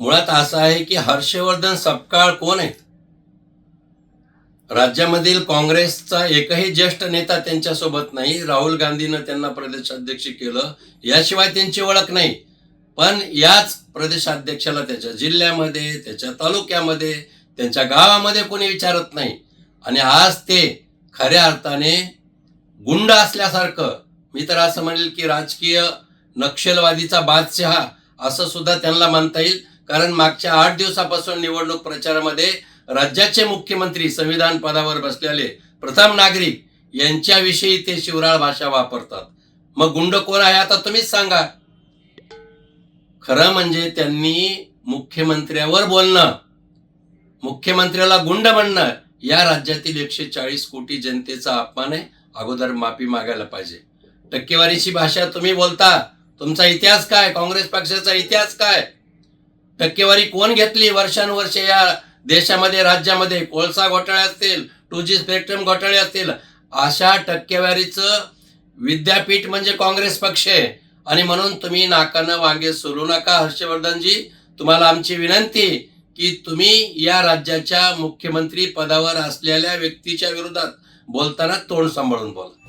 मुळात असं आहे की हर्षवर्धन सपकाळ कोण आहेत? राज्यामधील काँग्रेसचा एकही ज्येष्ठ नेता त्यांच्यासोबत नाही. राहुल गांधीनं त्यांना प्रदेशाध्यक्ष केलं. याशिवाय त्यांची ओळख नाही. पण याच प्रदेशाध्यक्षाला त्याच्या जिल्ह्यामध्ये त्याच्या तालुक्यामध्ये त्यांच्या गावामध्ये कोणी विचारत नाही. आणि आज ते खऱ्या अर्थाने गुंड असल्यासारखं मी तर असं म्हणेल की राजकीय नक्षलवादीचा बादशहा असं सुद्धा त्यांना मानता येईल. कारण मागच्या आठ दिवसापासून निवडणूक प्रचारामध्ये राज्याचे मुख्यमंत्री संविधान पदावर बसलेले प्रथम नागरिक यांच्याविषयी ते शिवराळ भाषा वापरतात. मग गुंड कोण आहे आता तुम्हीच सांगा. खरं म्हणजे त्यांनी मुख्यमंत्र्यावर बोलणं मुख्यमंत्र्याला गुंड म्हणणं या राज्यातील एकशे चाळीस कोटी जनतेचा अपमान आहे. अगोदर माफी मागायला पाहिजे. टक्केवारीची भाषा तुम्ही बोलता. तुमचा इतिहास काय? काँग्रेस पक्षाचा इतिहास काय? टक्केवारी कोण घेतली? वर्षानुवर्ष या देशामध्ये राज्यामध्ये कोळसा घोटाळे असतील टू जी स्पेक्ट्रम घोटाळे असतील अशा टक्केवारीचं विद्यापीठ म्हणजे काँग्रेस पक्ष आहे. आणि म्हणून तुम्ही नाकानं वांगे सोडू नका हर्षवर्धनजी. तुम्हाला आमची विनंती की तुम्ही या राज्याच्या मुख्यमंत्री पदावर असलेल्या व्यक्तीच्या विरोधात बोलताना तोंड सांभाळून बोला.